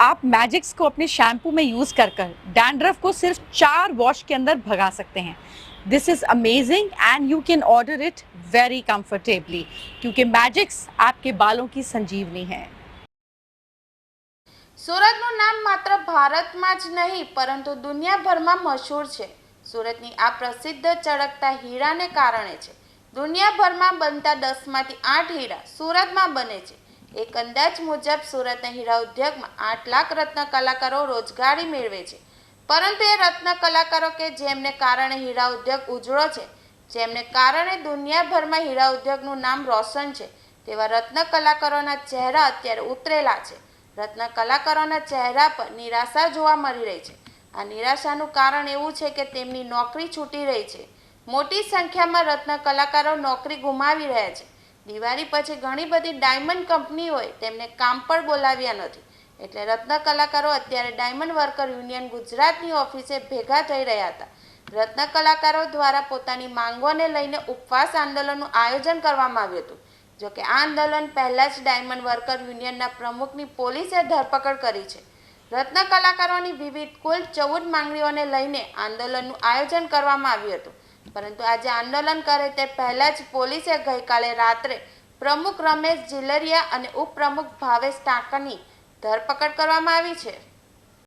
आप मैजिक्स को अपने शैम्पू में यूज़ कर कर डैंड्रफ को सिर्फ चार वॉश के अंदर भगा सकते हैं this is amazing and you can order it very comfortably क्योंकि मैजिक्स आपके बालों की संजीवनी है સુરતનું નામ માત્ર ભારતમાં જ નહીં પરંતુ દુનિયાભરમાં મશહૂર છે સુરતની આ પ્રસિદ્ધ ચળકતા હીરાને કારણે છે દુનિયાભરમાં બનતા દસમાંથી આઠ હીરા સુરતમાં બને છે એક અંદાજ મુજબ સુરતના હીરા ઉદ્યોગમાં આઠ લાખ રત્ન કલાકારો રોજગારી મેળવે છે. પરંતુ એ રત્ન કલાકારો કે જેમને કારણે હીરા ઉદ્યોગ ઉજળો છે, જેમને કારણે દુનિયાભરમાં હીરા ઉદ્યોગનું નામ રોશન છે, તેવા રત્ન કલાકારોના ચહેરા અત્યારે ઉતરેલા છે. રત્ન કલાકારોના ચહેરા પર નિરાશા જોવા મળી રહી છે. આ નિરાશાનું કારણ એવું છે કે તેમની નોકરી છૂટી રહી છે. મોટી સંખ્યામાં રત્ન કલાકારો નોકરી ગુમાવી રહ્યા છે. દિવાળી પછી ઘણી બધી ડાયમંડ કંપનીઓએ તેમને કામ પર બોલાવ્યા નથી. એટલે રત્ન કલાકારો અત્યારે ડાયમંડ વર્કર યુનિયન ગુજરાતની ઓફિસે ભેગા થઈ રહ્યા હતા. રત્ન કલાકારો દ્વારા પોતાની માંગોને લઈને ઉપવાસ આંદોલનનું આયોજન કરવામાં આવ્યું હતું. જોકે આ આંદોલન પહેલાં જ ડાયમંડ વર્કર યુનિયનના પ્રમુખની પોલીસે ધરપકડ કરી છે. રત્ન કલાકારોની વિવિધ કુલ ચૌદ માંગણીઓને લઈને આંદોલનનું આયોજન કરવામાં આવ્યું હતું. પરંતુ આજે આંદોલન કરે તે પહેલા જ પોલીસે ગઈકાલે રાત્રે પ્રમુખ રમેશ જીલરિયા અને ઉપપ્રમુખ ભાવેશ ટાંકાની ધરપકડ કરવામાં આવી છે.